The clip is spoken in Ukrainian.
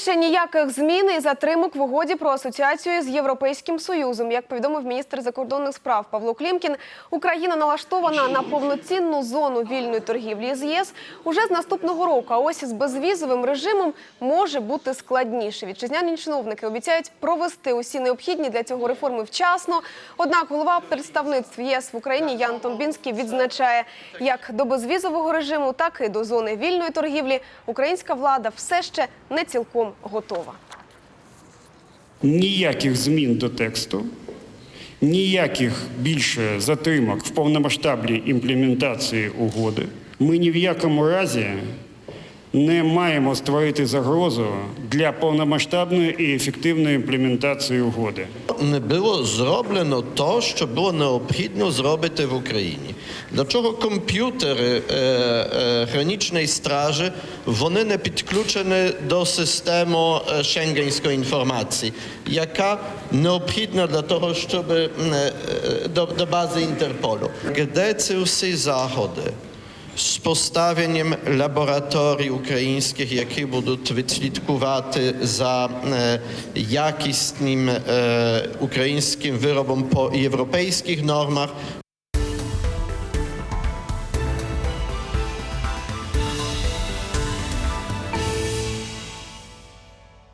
Більше ніяких змін і затримок в угоді про асоціацію з Європейським Союзом. Як повідомив міністр закордонних справ Павло Клімкін, Україна налаштована на повноцінну зону вільної торгівлі з ЄС уже з наступного року. А ось із безвізовим режимом може бути складніше. Вітчизняні чиновники обіцяють провести усі необхідні для цього реформи вчасно. Однак голова представництв ЄС в Україні Ян Томбінський відзначає, як до безвізового режиму, так і до зони вільної торгівлі українська влада все ще не цілком готова. ніяких змін до тексту, ніяких більше затримок в повномасштабній імплементації угоди. Ми ні в якому разі не маємо створити загрозу для повномасштабної і ефективної імплементації угоди. не було зроблено то, що було необхідно зробити в Україні. Для чого комп'ютери е, е, граничної стражі вони не підключені до системи е, шенгенської інформації, яка необхідна для того, щоб е, е, до, до бази Інтерполу. Де ці всі заходи? З поставленням лабораторій українських, які будуть відслідкувати за якісним українським виробом по європейських нормах,